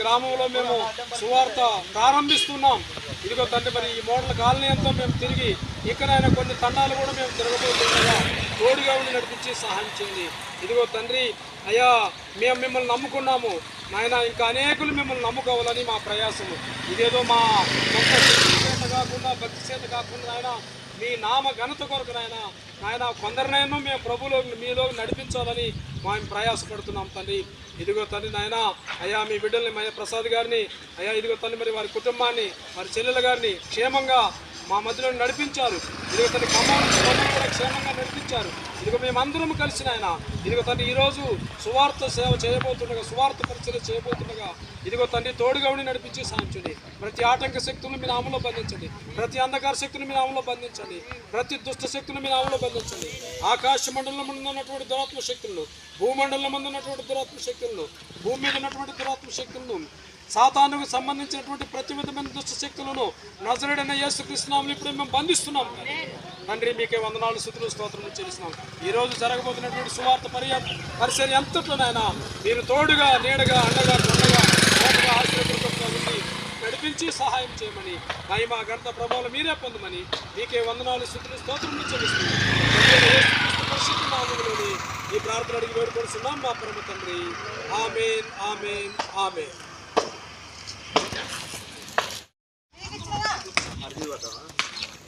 గ్రామంలో మేము సువార్త ప్రారంభిస్తున్నాం. ఇదిగో తండ్రి మరి ఈ మోడల్ కాలనీ అంతా మేము తిరిగి ఇక్కడైనా కొన్ని తండాలు కూడా మేము తిరగబోతుండగా తోడుగా ఉండి నడిపించి సహాయం చేయండి. ఇదిగో తండ్రి అయ్యా మేము మిమ్మల్ని నమ్ముకున్నాము. నాయన ఇంకా అనేకులు మిమ్మల్ని నమ్ముకోవాలని మా ప్రయాసము. ఇదేదో మా సొంత చేత కాకుండా భక్తి చేత కాకుండా ఆయన మీ నామ ఘనత కొరకు నాయన నాయన కొందరినైనా మేము ప్రభులో మీలో నడిపించాలని మేము ప్రయాసపడుతున్నాం తండ్రి ఇదిగో తండ్రి నాయన అయ్యా మీ బిడ్డల్ని మయ ప్రసాద్ గారిని అయ్యా ఇదిగో తండ్రి మరి వారి కుటుంబాన్ని వారి చెల్లెల గారిని క్షేమంగా మా మధ్యలో నడిపించారు. ఇదిగో తన ఖమ్మం కూడా క్షేమంగా నడిపించారు. ఇదిగో మేమందరం కలిసి నాయన ఇదిగో తండ్రి ఈరోజు సువార్త సేవ చేయబోతుండగా సువార్త పరిచయం చేయబోతుండగా ఇదిగో తండ్రి తోడుగా ఉండి నడిపించి సాధించండి. ప్రతి ఆటంక శక్తులను మీ నామంలో బంధించండి. ప్రతి అంధకార శక్తులను మీ నామంలో బంధించండి. ప్రతి దుష్ట శక్తులను మీ నామంలో బంధించండి. ఆకాశ మండలం ముందు ఉన్నటువంటి దురాత్మ శక్తులను భూమండలం ముందు ఉన్నటువంటి దురాత్మ శక్తులను భూమి మీద ఉన్నటువంటి దురాత్మ శక్తులను సాతానుకు సంబంధించినటువంటి ప్రతి విధమైన దుష్ట శక్తులను నజరుడైన యేసు ఇప్పుడు మేము బంధిస్తున్నాం. తండ్రి మీకే వందనాలు శుద్ధులు స్తోత్రం చెల్లిస్తున్నాం. ఈరోజు జరగబోతున్నటువంటి సువార్త పరి పరిసర ఎంతట్లోనైనా మీరు తోడుగా నీడగా అండగా తొండగా తోటగా ఉండి నడిపించి సహాయం చేయమని మహిమ గంట ప్రభావం మీరే పొందమని మీకే వందనాలు శుద్ధులు స్తోత్రం చెల్లిస్తున్నాం. ఈ ప్రార్థన అడిగి వేడుకొడుతున్నాం మా పరమ తండ్రి. Amen amen amen.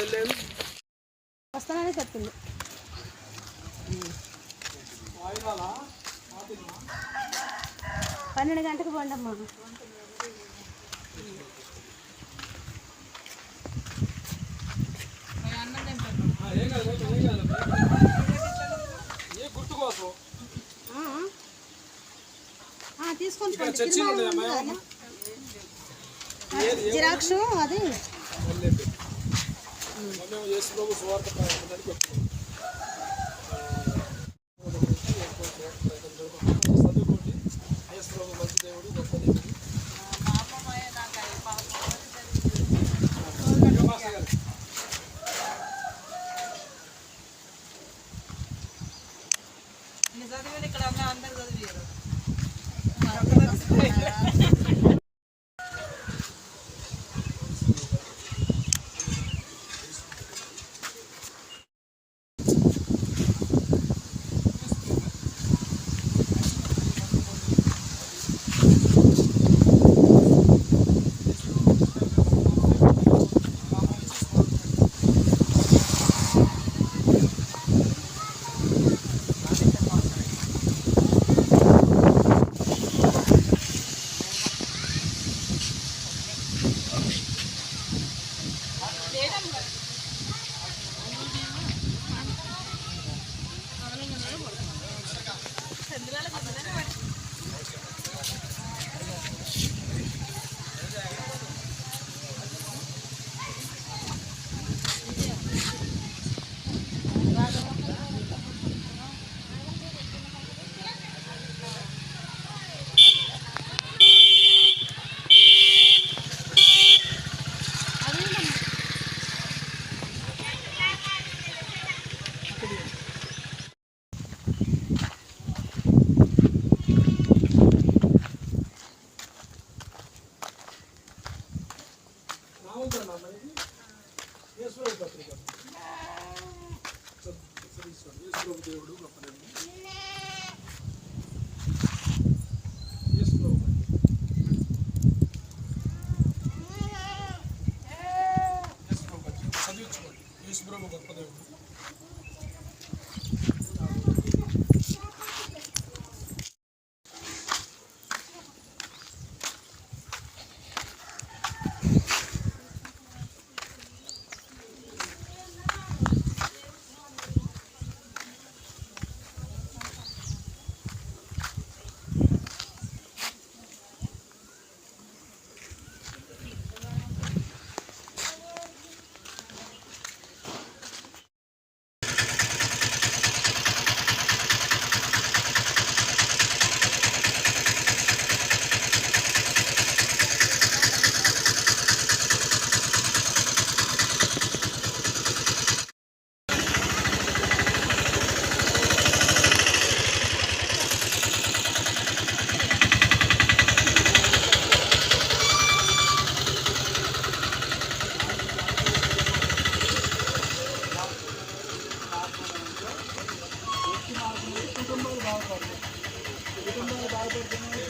చెల్లెలు వస్తానని చెప్పింది. పన్నెండు గంటకు పోండి అమ్మా ఏం కాదు ఏం కాదు ఏ గుర్తు కోసం? ఆ, ఆ, తీసుకొని ఇక్కడ పోండి చర్చిలు తిరుమల ఉన్నాయా ఉంది అమ్మా? కదా. జిరాక్స్ అది వెళ్ళేది మేము యేసు ప్రభు సువార్త ప్రారంభానికి కుటుంబాలు బాధపడుతున్నాయి కుటుంబాలు బాధపడుతున్నాయి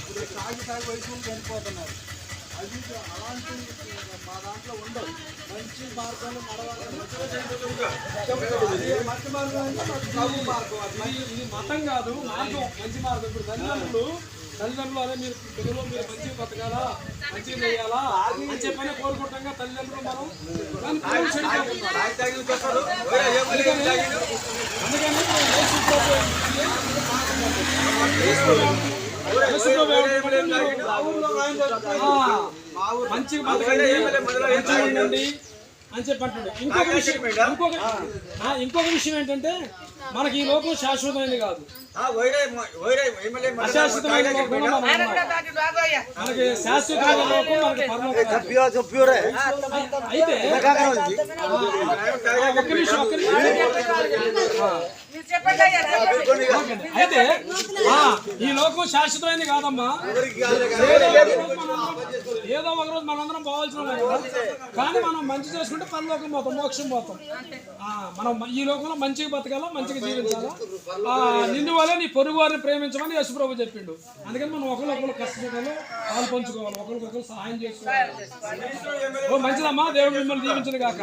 ఇప్పుడు సాగి సాగి వయసు చనిపోతున్నారు అది అలాంటి మా దాంట్లో ఉండవు. మంచి మార్గాలు నడవాలి. మంచి మార్గం అంటే మాకు ప్రభు మార్గం. అది ఇది మతం కాదు మార్గం. మంచి మార్గం. ఇప్పుడు తల్లిదండ్రులు తల్లిదండ్రులు అదే మీరు పిల్లలు మీరు మంచి బతకాలా? మంచి చేయాలా? అని చెప్పని కోరుకుంటాం తల్లిదండ్రులు మనం. మంచి ఉండండి అని చెప్పి ఇంకొక విషయం ఇంకొక ఇంకొక విషయం ఏంటంటే మనకి ఈ లోకం శాశ్వతమైనది కాదు. అయితే ఈ లోకం శాశ్వతమైనది కాదమ్మా ఏదో ఒక రోజు మనందరం పోవాల్సిన. కానీ మనం మంచి చేసుకుంటే పరలోకం పోతాం మోక్షం పోతాం ఆ, మనం ఈ లోకంలో మంచిగా బతకాలా మంచిగా జీవించాలా ఆ, నిన్ను వల్ల నీ పొరుగు వారిని ప్రేమించమని యశుప్రభు చెప్పిండు. అందుకని మనం ఒకరికొకరు కష్టపడాలి పాలు పంచుకోవాలి. ఒకరికొకరు సహాయం చేసుకోవాలి. ఓ మంచిదమ్మా దేవుడు మిమ్మల్ని దీవించను కాక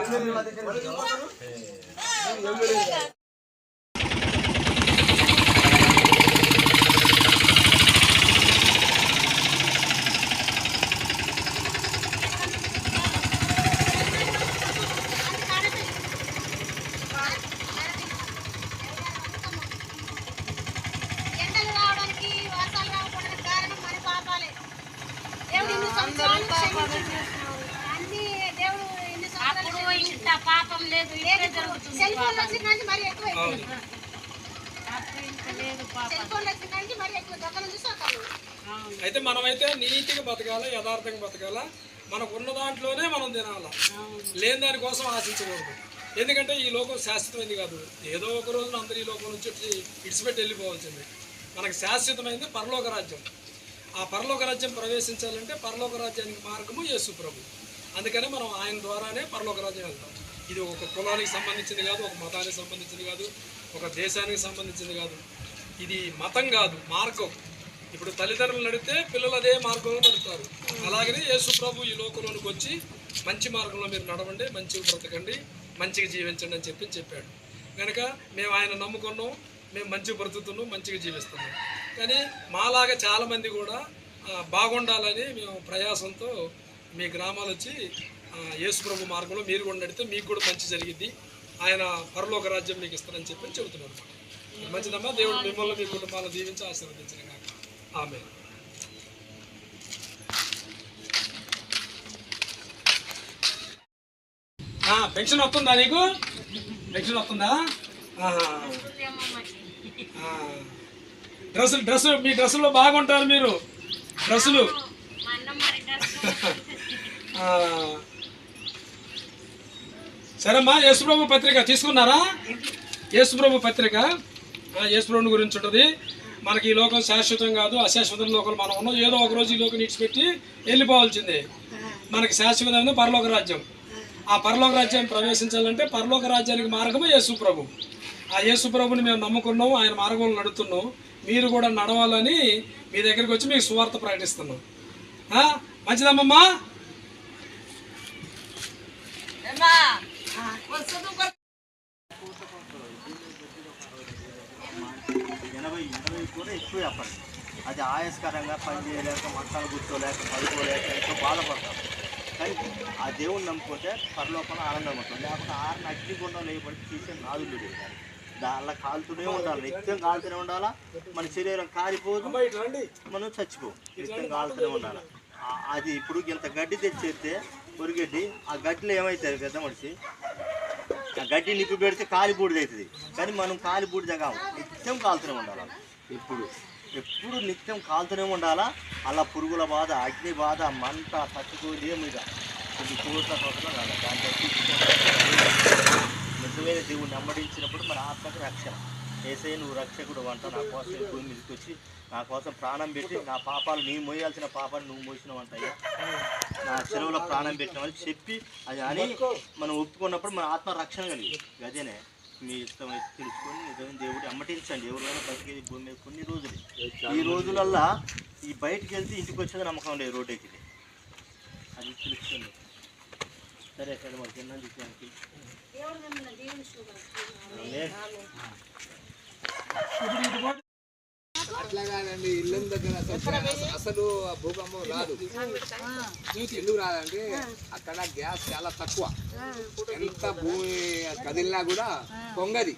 ఎండలు రావడానికి వర్షాలు రావడానికి కారణం మన పాపాలే దేవుడు ఇన్ని సంవత్సరాలు క్షమించాడు. అన్ని దేవుడు ఇన్ని సంవత్సరాలు ఇంత పాపం లేదు సెల్ ఫోన్ వచ్చిన నుంచి మరి ఎక్కువ సెల్ ఫోన్ వచ్చిన నుంచి మరి ఎక్కువ దొంగలు చూసి ఒకళ్ళు. అయితే మనమైతే నీతిగా బతకాలా యథార్థంగా బతకాలా మనకు ఉన్న దాంట్లోనే మనం తినాలా లేని దానికోసం ఆశించకూడదు. ఎందుకంటే ఈ లోకం శాశ్వతమైంది కాదు. ఏదో ఒక రోజున అందరు ఈ లోకం నుంచి ఇడిచిపెట్టి వెళ్ళిపోవాల్సింది. మనకు శాశ్వతమైంది పరలోక రాజ్యం. ఆ పరలోక రాజ్యం ప్రవేశించాలంటే పరలోక రాజ్యానికి మార్గము యేసు ప్రభు. అందుకనే మనం ఆయన ద్వారానే పరలోక రాజ్యం వెళ్తాం. ఇది ఒక కులానికి సంబంధించింది కాదు ఒక మతానికి సంబంధించింది కాదు ఒక దేశానికి సంబంధించింది కాదు. ఇది మతం కాదు మార్గం. ఇప్పుడు తల్లిదండ్రులు నడితే పిల్లలు అదే మార్గంలో నడుపుతారు. అలాగనే యేసు ప్రభు ఈ లోకంలోనికి వచ్చి మంచి మార్గంలో మీరు నడవండి మంచిగా బ్రతకండి మంచిగా జీవించండి అని చెప్పి చెప్పాడు. కనుక మేము ఆయన నమ్ముకున్నాం మేము మంచిగా బ్రతుకుతున్నాం మంచిగా జీవిస్తున్నాం. కానీ మాలాగా చాలామంది కూడా బాగుండాలని మేము ప్రయాసంతో మీ గ్రామాలు వచ్చి యేసుప్రభు మార్గంలో మీరు కూడా నడితే మీకు కూడా మంచి జరిగింది ఆయన పరలోక రాజ్యం మీకు ఇస్తారని చెప్పి చెబుతున్నారు మంచిదమ్మా దేవుడు మిమ్మల్ని మీ కుటుంబాలను దీవించి ఆశీర్వదించిన కాక ఆమె పెన్షన్ వస్తుందా నీకు? పెన్షన్ వస్తుందా? డ్రెస్సులు డ్రెస్సు మీ డ్రెస్సులో బాగుంటారు మీరు. డ్రెస్సులు. సరేమ్మా యేసుప్రభు పత్రిక తీసుకున్నారా? యేసుప్రభు పత్రిక. యేసుప్రభుని గురించి ఉంటుంది. మనకి ఈ లోకం శాశ్వతం కాదు అశాశ్వతం లోకం మనం ఉన్నాం. ఏదో ఒక రోజు ఈ లోకం ఇడిచిపెట్టి వెళ్ళిపోవాల్సిందే. మనకి శాశ్వతమైన పరలోక రాజ్యం. ఆ పరలోక రాజ్యం ప్రవేశించాలంటే పరలోక రాజ్యానికి మార్గమే యేసు ప్రభు ఆ యేసు ప్రభుని మేము నమ్ముకున్నాం ఆయన మార్గంలో నడుతున్నాం మీరు కూడా నడవాలని మీ దగ్గరికి వచ్చి మీకు సువార్త ప్రకటిస్తున్నాం. ఆ? మంచిదమ్మమ్మా ఎనభై ఎనభై కూడా ఎక్కువ చెప్పండి అది ఆయాస్కరంగా పని చేయలేక మట్టాలు కూర్చోలేక పడుకోలేక ఎంతో బాధపడతాం. కానీ ఆ దేవుణ్ణి నమ్ముకుంటే పరలోకంలో ఆనందం ఉంటుంది లేకపోతే ఆరిన అగ్నిగుండం లేబడి తీసే నాదులు పెట్టాలి దానిలో కాలుతూనే ఉండాలి. నిత్యం కాలుతూనే ఉండాలా? మన శరీరం కాలిపోదు మనం చచ్చిపోం నిత్యం కాలుతూనే ఉండాలి? అది ఇప్పుడు ఇంత గడ్డి తెచ్చేస్తే పొరిగడ్డి ఆ గడ్డిలో ఏమవుతుంది పెద్ద మనిషి? ఆ గడ్డి నిప్పి పెడితే కాలి బూడిద అవుతుంది కానీ మనం కాలి బూడిద కాము నిత్యం కాలుతూనే ఉండాలి? ఎప్పుడు ఎప్పుడు నిత్యం కాలుతూనే ఉండాలా? అలా పురుగుల బాధ అగ్ని బాధ మంట తట్టుకోదు ఏమిద కొన్ని కోట్ల కోట్ల కాదు. దాంట్లో నిజమైన దేవుడు నమ్మడించినప్పుడు మన ఆత్మకు రక్షణ ఏసై నువ్వు రక్షకుడు అంట నా కోసం భూమి మీదకి వచ్చి నా కోసం ప్రాణం పెట్టి నా పాపాలు నేను మోయాల్సిన పాపాలు నువ్వు మోసినావు అంటయ్యా నా చెరువులో ప్రాణం పెట్టినామని చెప్పి అది అని మనం ఒప్పుకున్నప్పుడు మన ఆత్మ రక్షణ కలిగి. అదేనే మీ ఇష్టం అయితే తెలుసుకొని నిజమైన దేవుడు అమ్మటించండి. ఎవరైనా బతికేది భూమి మీద కొన్ని రోజులు. ఈ రోజులల్లా ఈ బయటికి వెళ్తే ఇంటికి వచ్చేది నమ్మకం లేదు రోడ్ ఎక్కితే అది తెలుస్తుంది. సరే సరే మాకు దేవుడు మిమ్మల్ని దీవించును అట్లా కాదండి ఇల్లు దగ్గర అసలు భూకంపం రాదు. ఎందుకు రాదంటే అక్కడ గ్యాస్ చాలా తక్కువ. ఎంత భూమి కదిలినా కూడా పొంగది.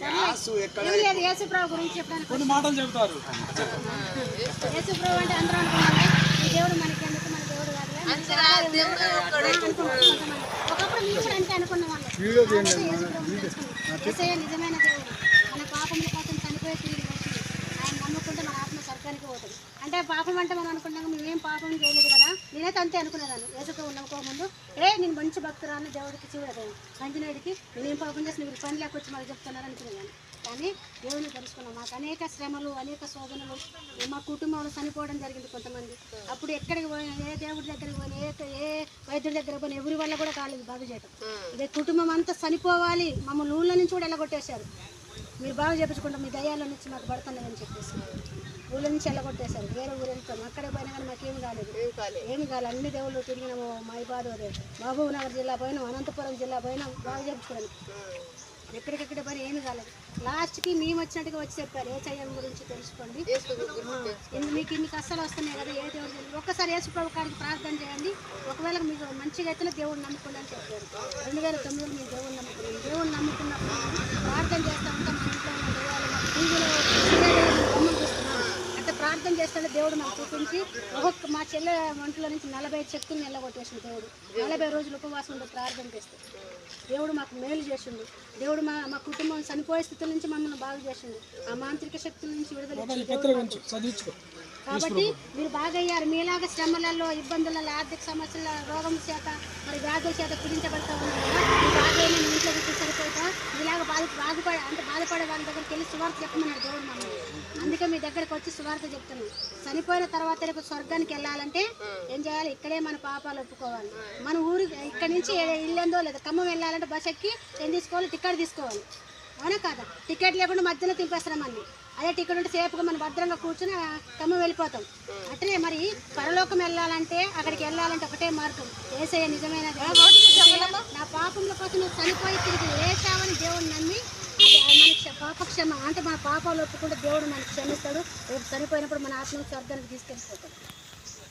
గ్యాస్ ఎక్కడ కొన్ని మాటలు చెబుతారు. యేసుప్రభు అంటే అందరూ అనుకున్నామే. ఈ దేవుడు మనకి ఎందుకు? మన. ఒకప్పుడు కూడా అనుకున్న వాళ్ళం నిజమైన దేవుడు. మన పాపముల కోసం చనిపోయి తిరిగి వచ్చి ఆయన నమ్ముకుంటే మన ఆత్మ స్వర్గానికి పోతుంది. అంటే పాపం అంటే మనం అనుకుంటాం మేమేం పాపం చేయలేదు కదా? నేనైతే అంతే అనుకునేదాన్ని. యేసుప్రభు నమ్ముకోకముందు ఏ నేను మంచి భక్తురాన్ని దేవుడికి చూడదు మంచినీడికి నేనేం పాపం చేసి మీరు పని లేకొచ్చి మాకు చెప్తున్నారు అనుకునేదాన్ని. కానీ దేవుని తెలుసుకున్నాం. మాకు అనేక శ్రమలు అనేక శోధనలు మా కుటుంబంలో చనిపోవడం జరిగింది కొంతమంది. అప్పుడు ఎక్కడికి పోయినా ఏ దేవుడి దగ్గరికి పోయినా ఏ ఏ వైద్యుడి దగ్గరికి పోయినా ఎవరి వల్ల కూడా కాలేదు బాగు చేయటం. ఇదే కుటుంబం అంతా చనిపోవాలి. మమ్మల్ని ఊళ్ళో నుంచి కూడా వెళ్ళగొట్టేశారు మీరు బాగా చేపించుకుంటాం. మీ దయ్యాల నుంచి మాకు పడుతున్నాయని చెప్పేసి. ఊళ్ళో నుంచి వెళ్ళగొట్టేశారు. వేరే ఊరు వెళ్తాం. అక్కడ పోయినా కానీ మాకేమి కాలేదు. ఏమి కాలేదు. అన్ని దేవుళ్ళు తిరిగినాము అదే. మహబూబ్ నగర్ జిల్లా పోయినాం అనంతపురం జిల్లా పోయినాం బాగా చేపించుకోవడానికి ఎక్కడికెక్కడ పని ఏమి కాలేదు. లాస్ట్కి మేము వచ్చినట్టుగా వచ్చి చెప్పారు. ఏ చయ్యం గురించి తెలుసుకోండి. మీకు ఇన్ని కష్టాలు వస్తున్నాయి కదా ఏ దేవుడు. ఒక్కసారి యేసు ప్రభు కాడికి ప్రార్థన చేయండి. ఒకవేళ మీకు మంచిగా అయితే దేవుడు నమ్ముకోండి అని చెప్పారు. రెండు వేల తొమ్మిదిలో మేము దేవుడు నమ్ముకున్నాం. దేవుడు నమ్ముకున్నప్పుడు ప్రార్థన చేస్తా ఉంటాం మా ఇంట్లో ఉన్న మా టీవీలో బొమ్మలు చూస్తున్నాం అంటే ప్రార్థన చేస్తుంటే దేవుడు నాకు చూపించి ఒక్కొక్క మా చెల్లె ఒంట్లో నుంచి నలభై చెక్కులు నిల్లగొట్టేసింది దేవుడు. నలభై రోజులు ఉపవాసం ఉండి ప్రార్థన చేస్తే దేవుడు మాకు మేలు చేసిండు. దేవుడు మా మా కుటుంబం చనిపోయే స్థితి నుంచి మమ్మల్ని బాగు చేసిండు. ఆ మాంత్రిక శక్తుల నుంచి విడుదల కాబట్టి మీరు బాగా అయ్యారు మీలాగా శ్రమలలో ఇబ్బందులలో ఆర్థిక సమస్యల రోగం చేత మరి వ్యాధుల చేత పీడించబడతా ఉన్నారు కదా. మీ ఇంట్లో కూర్చొని సరిపోతా. మీలాగా బాధ బాధపడే అంటే బాధపడే వాళ్ళ దగ్గరికి వెళ్ళి సువార్త చెప్పమన్నాడు దేవుడు మమ్మల్ని. అందుకే మీ దగ్గరకు వచ్చి సువార్త చెప్తున్నాను చనిపోయిన తర్వాత రేపు స్వర్గానికి వెళ్ళాలంటే ఏం చేయాలి? ఇక్కడే మన పాపాలు ఒప్పుకోవాలి. మన ఊరు ఇక్కడి నుంచి ఇల్లేందో లేదా. ఖమ్మం వెళ్ళాలంటే బస్ ఎక్కి ఏం తీసుకోవాలి? టికెట్ తీసుకోవాలి. అవునా కాదా? టికెట్ లేకుండా మధ్యలో తింపేస్తాం అన్ని అదే టికెట్ ఉంటే సేపుగా మనం భద్రంగా కూర్చుని ఆ ఖమ్మం వెళ్ళిపోతాం. అట్లనే మరి పరలోకం వెళ్ళాలంటే అక్కడికి వెళ్ళాలంటే ఒకటే మార్గం. ఏసయ్య నిజమైన నా పాపముల కోసం నువ్వు చనిపోయి తిరిగి వేసావని దేవుడు నమ్మి మనకి క్ష- పాప క్షమ అంటే మన పాపాలు ఒప్పుకుంటే దేవుడు మనకి క్షమిస్తాడు. రేపు చనిపోయినప్పుడు మన ఆత్మను స్వర్గానికి తీసుకెళ్ళిపోతాడు.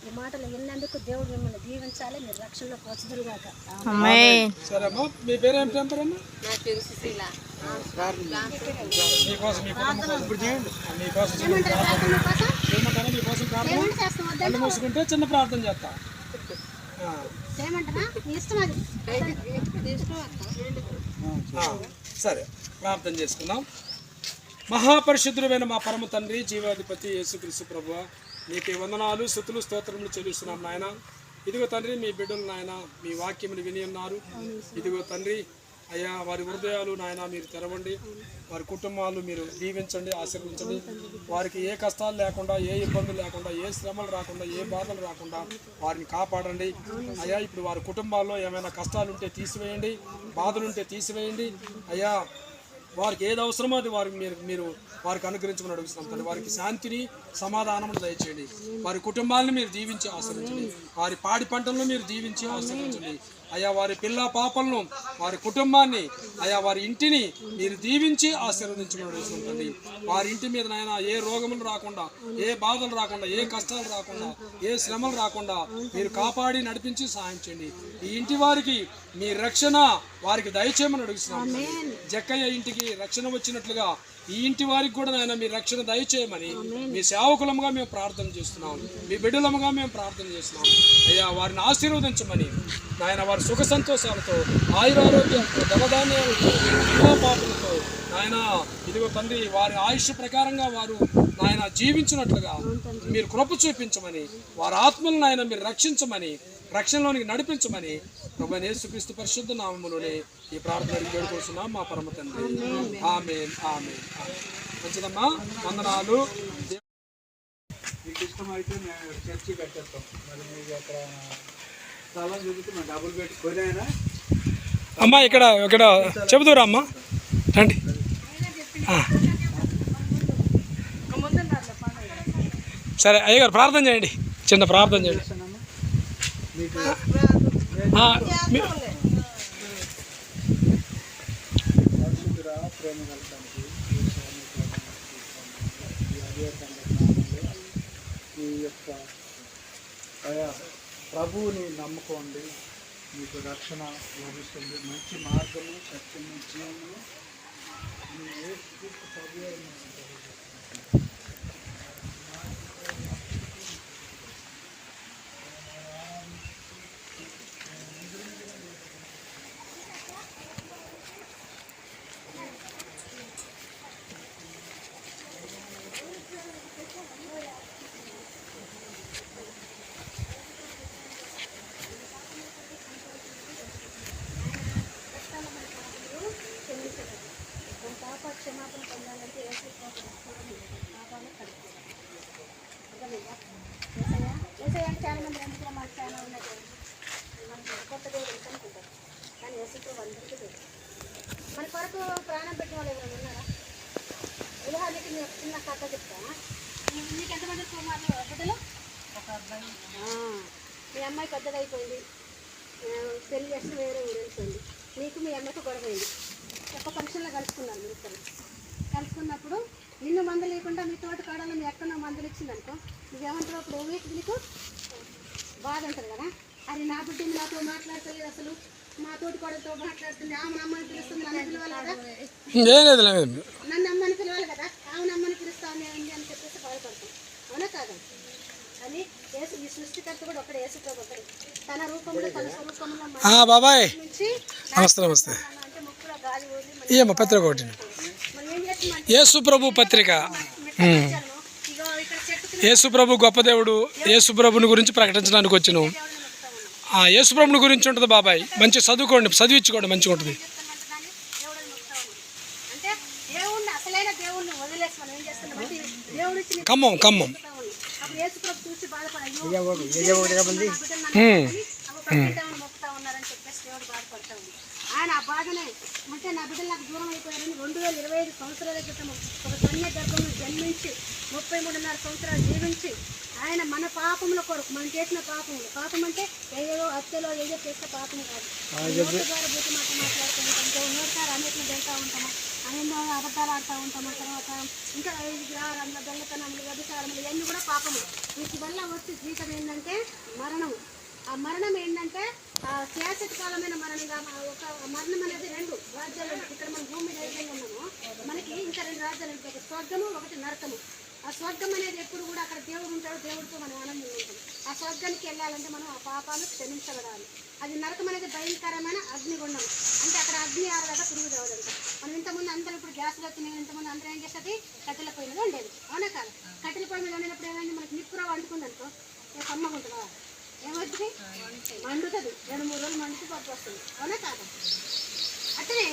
ఈ మాటలు విన్నందుకు దేవుడు మిమ్మల్ని దీవించాలి. మీరు రక్షణలో పోచుదురుగాక సరే అమ్మా మీ పేరు టెంపర్ అమ్మా మీకోసం మీకోసం చిన్న ప్రార్థన మీకోసం చేస్తాం కళ్ళు వద్దంటే మూసుకుంటే చిన్న ప్రార్థన చేస్తా. ఆ, చేయమంటారా మీ ఇష్టం అది. ఆ, సరే ప్రార్థన చేసుకుందాం. మహాపరిశుద్ధుడైన మా పరమ తండ్రి జీవాధిపతి యేసుక్రీస్తు ప్రభు నీకు వందనాలు శృతులు స్తోత్రములు చెల్లిస్తున్నాం నాయన. ఇదిగో తండ్రి మీ బిడ్డలు నాయన మీ వాక్యములు విని ఉన్నారు. ఇదిగో తండ్రి అయ్యా వారి హృదయాలు నాయన మీరు తెరవండి. వారి కుటుంబాలు మీరు దీవించండి ఆశీర్వించండి వారికి ఏ కష్టాలు లేకుండా ఏ ఇబ్బందులు లేకుండా ఏ శ్రమలు రాకుండా ఏ బాధలు రాకుండా వారిని కాపాడండి. అయ్యా ఇప్పుడు వారి కుటుంబాల్లో ఏమైనా కష్టాలుంటే తీసివేయండి బాధలుంటే తీసివేయండి. అయ్యా వారికి ఏది అవసరమో అది వారికి మీరు మీరు వారికి అనుగ్రహించమని అడుగుతున్నాం తండ్రి వారికి శాంతిని సమాధానం దయచేయండి. వారి కుటుంబాలను మీరు దీవించి ఆశ్రయించండి. వారి పాడి పంటలను మీరు దీవించి ఆశ్రయించండి. అయా వారి పిల్ల పాపలను వారి కుటుంబాన్ని అయా వారి ఇంటిని మీరు దీవించి తండ్రి వారి ఇంటి మీద నాయన ఏ రోగములు రాకుండా ఏ బాధలు రాకుండా ఏ కష్టాలు రాకుండా ఏ శ్రమలు రాకుండా మీరు కాపాడి నడిపించి సహాయం చేయండి. ఈ ఇంటి వారికి మీ రక్షణ వారికి దయచేయమని అడుగుతున్నాం. జక్కయ్య ఇంటికి రక్షణ వచ్చినట్లుగా ఈ ఇంటి వారికి కూడా నాయన మీ రక్షణ దయచేయమని మీ సేవకులముగా మేము ప్రార్థన చేస్తున్నాం మీ బిడ్డలముగా మేము ప్రార్థన చేస్తున్నాం అయ్యా వారిని ఆశీర్వదించమని నాయన వారి సుఖ సంతోషాలతో ఆయురారోగ్యంతో ధనధాన్యాలతో ఎన్నో పాపలతో నాయన ఇదిగో తండ్రి వారి ఆయుష్ ప్రకారంగా వారు నాయన జీవించినట్లుగా మీరు కృప చూపించమని వారి ఆత్మలను నాయన మీరు రక్షించమని రక్షణలోనికి నడిపించమని ప్రభు యేసుక్రీస్తు పరిశుద్ధ నామములోనే ఈ ప్రార్థన వేడుకొస్తున్నాం మా పరమ తండ్రి. ఆమె ఆమె మంచిదమ్మా వందనాలు. మీకు ఇష్టమైతే మేము చర్చి కట్టేస్తాం. మరి మీకు అక్కడ స్థలం చూపిస్తే మేము డబ్బులు పెట్టి కొనైనా? అమ్మా ఇక్కడ ఇక్కడ చెబుతురా అమ్మా. రండి. సరే అయ్యగారు ప్రార్థన చేయండి. చిన్న ప్రార్థన చేయండి. మీ- ఈ యొక్క అయా ప్రభువుని నమ్ముకోండి. మీకు రక్షణ లభిస్తుంది. మంచి మార్గము సత్యము జీవము మీ మనకు పాప క్షమాపణ పొందాలంటే ఏ పాపాలు కడుపుతారు అర్థమైందా ఏసయ్య ఏసయ్య అంటే చాలా మంది ఎందుకు మాకు చాలా ఉన్నది మనకి కొత్త దేవుడు తెలుసు అనుకుంటారు కానీ ఏసుతో అందరికీ తెలుసు మన కొరకు ప్రాణం పెట్టిన వాళ్ళు ఎవరైనా ఉన్నారా ఉదాహరణకి నేను ఒక చిన్న కథ చెప్తాను మీకు ఎంతమంది కుమారులు బిడ్డలు ఆ, మీ అమ్మాయి పెద్దగా అయిపోయింది ఆ, పెళ్ళి చేసి వేరే ఊరు వెళ్ళిపోయింది నీకు మీ అమ్మకు గొడవైంది ఒక ఫంక్షన్లో కలుసుకున్నారు మీరు ఇద్దరు కలుసుకున్నప్పుడు నిన్ను మందు లేకుండా మీ తోటి కాడలో మీ ఎక్కడో మందులు ఇచ్చిందనుకో నువ్వేమంటావు అప్పుడు ఏమి నీకు బాధ ఉంటుంది కదా? అది నా బిడ్డ నాతో మాట్లాడతలేదు అసలు? మా తోటి కోడలతో మాట్లాడుతుంది. ఆమె అమ్మని పిలుస్తుంది నన్ను పిలవాలి కదా? నన్ను అమ్మని పిలవాలి కదా? ఆమె అమ్మని పిలుస్తాను ఏంటి అని చెప్పేసి బాధపడతాం అవునా కాదా? కానీ యేసు ఈ సృష్టికర్త కూడా ఒకడే యేసుతో ఒకడు తన రూపంలో తన స్వరూపంలో బాబాయ్. నమస్తే నమస్తే. అమ్మ పత్రిక ఒకటి. యేసు ప్రభు పత్రిక. ఉమ్. ఇగో ఇక్కడ చెట్టుకి యేసు ప్రభు గొప్ప దేవుడు యేసు ప్రభుని గురించి ప్రకటించడానికి వచ్చినాం. ఆ యేసు ప్రభుని గురించి ఉంటుంది బాబాయ్. మంచి చదువుకోండి చదివించుకోండి మంచిగా ఉంటుంది. ఖమ్మం ఖమ్మం. చూసి ఉన్నారని చెప్పేసి దేవుడు బాధపడతా ఉంది ఆయన ఆ బాధనే అంటే నా బిడ్డలు నాకు దూరం అయిపోయారని రెండు వేల ఇరవై ఐదు సంవత్సరాల క్రితం ఒక కన్య గర్భంలో జన్మించి ముప్పై మూడున్నర సంవత్సరాలు జీవించి ఆయన మన పాపముల కొరకు మనం చేసిన పాపములు. పాపం అంటే ఏదో హత్యలో ఏదో చేసిన పాపం కాదు. నోటి ద్వారా బూతి మాట మాట్లాడుతూ ఉంటాం. నోటిసారి అనేకలు వెళ్తూ ఉంటాము అనేన్నో అబద్ధాలు ఆడుతూ ఉంటాము తర్వాత ఇంకా విగ్రహాలు దొంగతనములు వ్యభిచారములు ఇవన్నీ కూడా పాపములు. వీటి వల్ల వచ్చే జీవితం ఏంటంటే మరణం ఆ మరణం ఏంటంటే ఆ శాశ్వత కాలమైన మరణంగా ఒక మరణం అనేది రెండు రాజ్యాలు ఇక్కడ మనం భూమి ధైర్యంగా ఉన్నాము మనకి ఇంకా రెండు రాజ్యాలు ఉంటాయి. ఒకటి స్వర్గము ఒకటి నరకము. ఆ స్వర్గం అనేది ఎప్పుడు కూడా అక్కడ దేవుడు ఉంటాడు. దేవుడితో మనం ఆనందంగా ఉంటాం. ఆ స్వర్గానికి వెళ్ళాలంటే మనం ఆ పాపాలు క్షమించబడాలి. అది నరకం అనేది భయంకరమైన అగ్నిగుండం. అంటే అక్కడ అగ్ని ఆరదాకా తిరుగు తేవదంట మనం ఇంతకుముందు అందరూ ఇప్పుడు గ్యాస్లు వచ్చినాయి ఇంతకుముందు అందరూ ఏం చేసేది? కట్టెల పొయ్యి మీద ఉండేది అవునా కాదు? కట్టెల పొయ్యి మీద ఉండేటప్పుడు ఏమైంది? మనకి నిప్పుర వండుకుంది అనుకో కమ్మగా ఉంటుందా ఏమవుతుంది మండుతుంది. రెండు మూడు రోజులు మండుతూ పప్పు వస్తుంది. అవునా కాదు? అట్లనే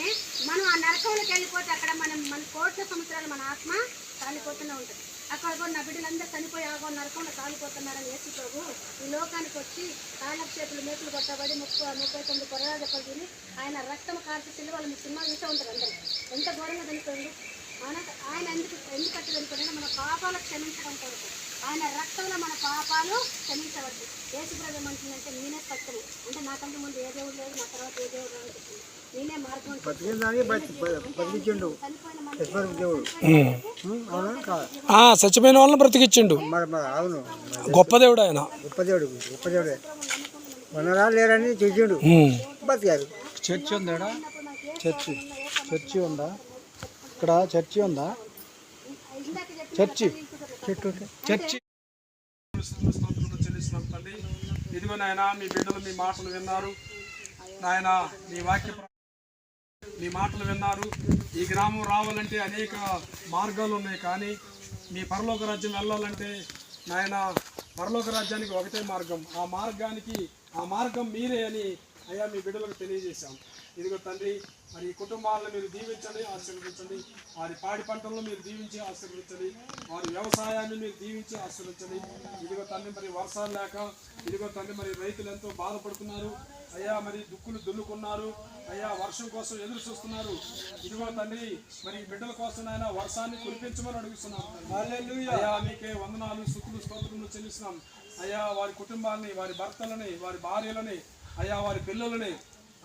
మనం ఆ నరకంలోకి వెళ్ళిపోతే అక్కడ మనం మన కోట్ల సంవత్సరాలు మన ఆత్మ కాలిపోతూనే ఉంటుంది. అక్కడ కూడా నా బిడ్డలందరూ చనిపోయి ఆగో నరకంలో కాలిపోతున్నారని వేసి ప్రభు ఈ లోకానికి వచ్చి కాలక్షేపులు చేతులు మేకులు కొట్టబడి ముప్పై ముప్పై తొమ్మిది కొరడా దెబ్బలు తిని ఆయన రక్తం కార్చి సిల్వాళ్ళు మీ సినిమా చూసే ఉంటారు అందరూ. ఎంత ఘోరంగా చనిపోయింది ఆయన ఆయన ఎందుకు ఎందుకు కట్టి మన పాపాలు క్షమించడం కొరకు. ఆయన రక్తంలో మన పాపాలు క్షమించవద్దు. యేసు ప్రభు ఏమంటుందంటే నేనే సత్యము. అంటే నాకంటే ముందు ఏ దేవుడు లేదు నా తర్వాత ఏ దేవుడు అని చెప్పింది నేనే మార్గం చచ్చిపోయిన వాళ్ళని బ్రతికిచ్చిండు. అవును. గొప్ప దేవుడు ఆయన. గొప్ప దేవుడు గొప్ప దేవుడే ఉన్నారా లేరని చూసిండు. బతికారు. Church ఉందాడా church. చర్చి ఉందా? ఇక్కడ చర్చి ఉందా? చర్చి. చెట్టు చర్చి స్తోత్రములు చెల్లిస్తున్నాం తండ్రి ఇదిగో నాయన మీ బిడ్డలు మీ మాటలు విన్నారు. నాయన మీ వాక్య మీ మాటలు విన్నారు. ఈ గ్రామం రావాలంటే అనేక మార్గాలు ఉన్నాయి కానీ మీ పరలోక రాజ్యం వెళ్ళాలంటే నాయన పరలోక రాజ్యానికి ఒకటే మార్గం. ఆ మార్గానికి ఆ మార్గం మీరే అని అయ్యా మీ బిడ్డలకు తెలియజేశాం. ఇదిగో తండ్రి మరి ఈ కుటుంబాలను మీరు దీవించండి ఆశీర్వదించండి. వారి పాడి పంటలను మీరు దీవించి ఆశీర్వదించండి. వారి వ్యవసాయాన్ని మీరు దీవించి ఆశీర్వదించండి. ఇదిగో తండ్రి మరి వర్షాలు లేక ఇదిగో తండ్రి మరి రైతులు ఎంతో బాధపడుతున్నారు. అయ్యా మరి దుక్కులు దున్నుకున్నారు. అయ్యా వర్షం కోసం ఎదురు చూస్తున్నారు. ఇదిగో తండ్రి మరి బిడ్డల కోసం నాయన వర్షాన్ని కురిపించమని అడుగుతున్నాం. అయ్యా మీకే వందనాలు సుఖులు స్తోత్రములు చెల్లిస్తున్నాం. అయ్యా వారి కుటుంబాలని వారి భర్తలని వారి భార్యలని అయ్యా వారి పిల్లలని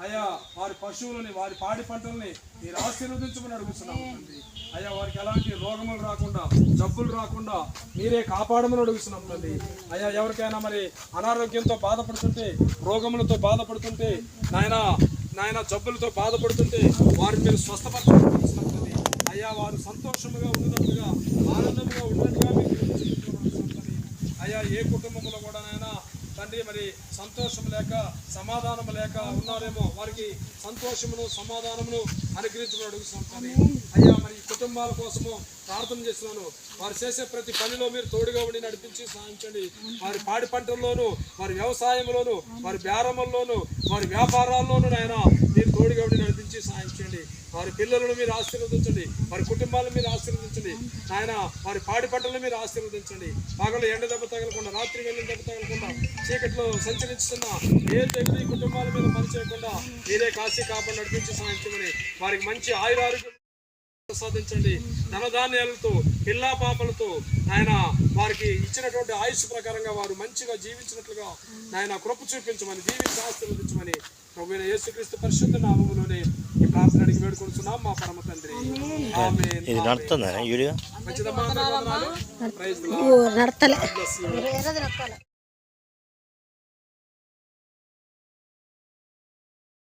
అయ్యా వారి పశువులని వారి పాడి పంటల్ని మీరు ఆశీర్వదించమని అడుగుతున్నాం తండ్రి. అయ్యా వారికి ఎలాంటి రోగములు రాకుండా జబ్బులు రాకుండా మీరే కాపాడమని అడుగుతున్నాం తండ్రి. అయ్యా ఎవరికైనా మరి అనారోగ్యంతో బాధపడుతుంటే రోగములతో బాధపడుతుంటే నాయన నాయన జబ్బులతో బాధపడుతుంటే వారిని మీరు స్వస్థపరచమని అయ్యా వారు సంతోషముగా ఉన్నట్లుగా ఆనందముగా ఉన్నట్టుగా మీరు. అయ్యా ఏ కుటుంబంలో కూడా నాయనా తండ్రి మరి సంతోషం లేక సమాధానం లేక ఉన్నారేమో వారికి సంతోషమును సమాధానమును అనుగ్రహించమని అడుగుతున్నాం అయ్యా మరి కుటుంబాల కోసము ప్రార్థన చేస్తున్నాను. వారు చేసే ప్రతి పనిలో మీరు తోడుగా ఉండి నడిపించి సాధించండి. వారి పాడి పంటల్లోనూ వారి వ్యవసాయంలోను వారి బేరముల్లోను వారి వ్యాపారాల్లోనూ నాయన మీరు తోడుగా ఉండి నడిపించి సాధించండి. వారి పిల్లలను మీరు ఆశీర్వదించండి. వారి కుటుంబాలను మీరు ఆశీర్వదించండి. ఆయన వారి పాడి పంటలను మీరు ఆశీర్వదించండి. పగలు ఎండ దెబ్బ తగలకుండా రాత్రి వెళ్ళిన దెబ్బ తగలకుండా చీకట్లో సంచరిస్తున్న ఏ తెగులు కుటుంబాల మీద పనిచేయకుండా మీరే కాశీ కాపాడు నడిపించి సాధించమని వారికి మంచి ఆయురారోగ్యం ప్రసాదించండి. ధనధాన్యాలతో పిల్లా పాపలతో ఆయన వారికి ఇచ్చినటువంటి ఆయుష్ ప్రకారంగా వారు మంచిగా జీవించినట్లుగా నాయన కృప చూపించమని జీవించి ఆశీర్వదించమని ప్రభువైన యేసుక్రీస్తు పరిశుద్ధ నామములోనే ఈ ప్రార్థన అడిగి వేడుకొడుతున్నాం మా పరమ తండ్రి. ఆమేన్. ఇది నడుతుందా